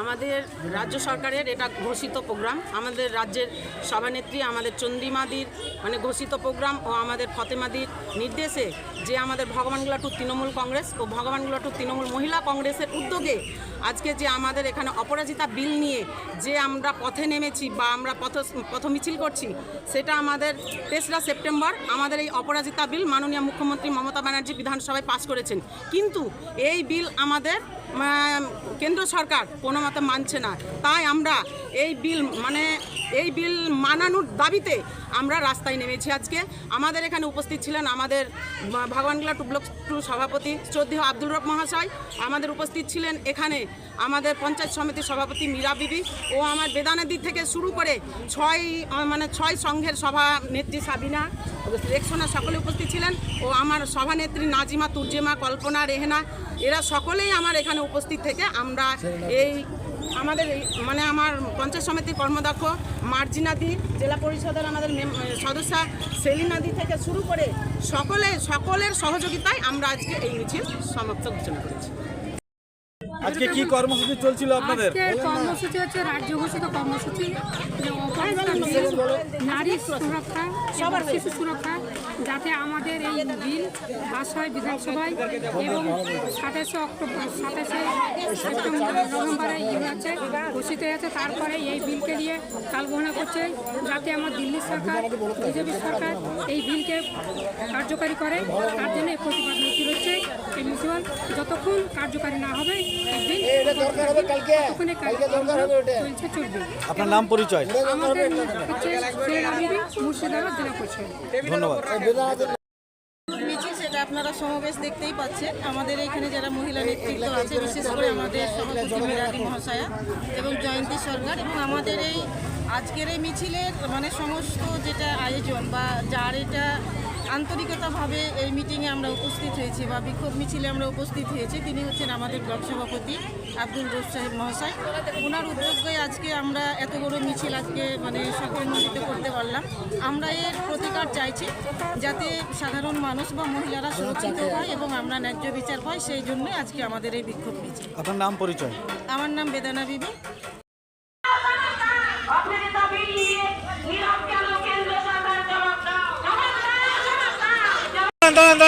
আমাদের রাজ্য সরকারের এটা ঘোষিত প্রোগ্রাম, আমাদের রাজ্যের সভানেত্রী আমাদের চন্দ্রিমাদির মানে ঘোষিত প্রোগ্রাম ও আমাদের ফতেমাদির নির্দেশে যে আমাদের ভগবানগুলাটু তৃণমূল কংগ্রেস ও ভগবানগুলাটু তৃণমূল মহিলা কংগ্রেসের উদ্যোগে আজকে যে আমাদের এখানে অপরাজিতা বিল নিয়ে যে আমরা পথে নেমেছি বা আমরা পথ পথ মিছিল করছি, সেটা আমাদের তেসরা সেপ্টেম্বর আমাদের এই অপরাজিতা বিল মাননীয় মুখ্যমন্ত্রী মমতা ব্যানার্জি বিধানসভায় পাশ করেছেন। কিন্তু এই বিল আমাদের কেন্দ্র সরকার কোনো মতে মানছে না। তাই আমরা এই বিল মানে এই বিল মানানোর দাবিতে আমরা রাস্তায় নেমেছি আজকে। আমাদের এখানে উপস্থিত ছিলেন আমাদের ভগবানগোলা টু সভাপতি শ্রদ্ধেয় আব্দুল রব মহাশয়। আমাদের উপস্থিত ছিলেন এখানে আমাদের পঞ্চায়েত সমিতির সভাপতি মীরা বিবি ও আমার বেদানাদি থেকে শুরু করে ছয় মানে ছয় সংঘের সভা নেত্রী সাবিনা রেক্সোনা সকলে উপস্থিত ছিলেন ও আমার সভানেত্রী নাজিমা, তুর্জেমা, কল্পনা, রেহেনা, এরা সকলেই আমার এখানে উপস্থিত থেকে আমরা এই আমাদের মানে আমার পঞ্চায়েত সমিতির কর্মদক্ষ মার্জিনাদি জেলা পরিষদের আমাদের সদস্যা সেলিনাদি থেকে শুরু করে সকলে সকলের সহযোগিতায় আমরা আজকে এই মিছিল সমাপ্ত ঘোষণা করেছি। আজকে কি কর্মসূচি চলছিল আপনাদের? কর্মসূচি হচ্ছে রাজ্য ঘোষিত কর্মসূচি। যে অপারেশন নারী সুরক্ষা সবার শিশু সুরক্ষা। যাতে আমাদের এই বিল পাস হয় বিধানসভায় এবং সাতাশে অক্টোবর সাতাশে সেপ্টেম্বর নভেম্বরে ইয়ে হচ্ছে ঘোষিত হয়েছে তারপরে এই বিলকে নিয়ে কালগণনা করছে যাতে আমার দিল্লি সরকার বিজেপি সরকার এই বিলকে কার্যকারী করে। তার জন্য এই প্রতিবাদ মিছিল হচ্ছে এই মিছিল যতক্ষণ কার্যকারী না হবে এই বিল ততক্ষণে চলছে চলবে আপনার নাম পরিচয়? আমাদের হচ্ছে মুর্শিদাবাদ জেলা পরিষদ। ধন্যবাদ। মিছিল সেটা আপনারা সমাবেশ দেখতেই পাচ্ছেন। আমাদের এখানে যারা মহিলা নেতৃত্ব আছে, বিশেষ করে আমাদের সভাপতি মিরাদি মহাশয়া এবং জয়ন্তী সরকার এবং আমাদের এই আজকের এই মিছিলের মানে সমস্ত যেটা আয়োজন বা যার এটা আন্তরিকতাভাবে এই মিটিংয়ে আমরা উপস্থিত হয়েছি বা বিক্ষোভ মিছিলে আমরা উপস্থিত হয়েছি। তিনি হচ্ছেন আমাদের ব্লক সভাপতি আব্দুল রুফ সাহেব মহাশয়। ওনার উদ্যোগে আজকে আমরা এত বড় মিছিল আজকে মানে মন্ডিত করতে পারলাম। আমরা এর প্রতিকার চাইছি যাতে সাধারণ মানুষ বা মহিলারা সুরক্ষিত হয় এবং আমরা ন্যায্য বিচার পাই সেই জন্যই আজকে আমাদের এই বিক্ষোভ মিছিল। আপনার নাম পরিচয়? আমার নাম বেদানা বিবি অপরাজিতা বিল নিয়ে নীরব কেন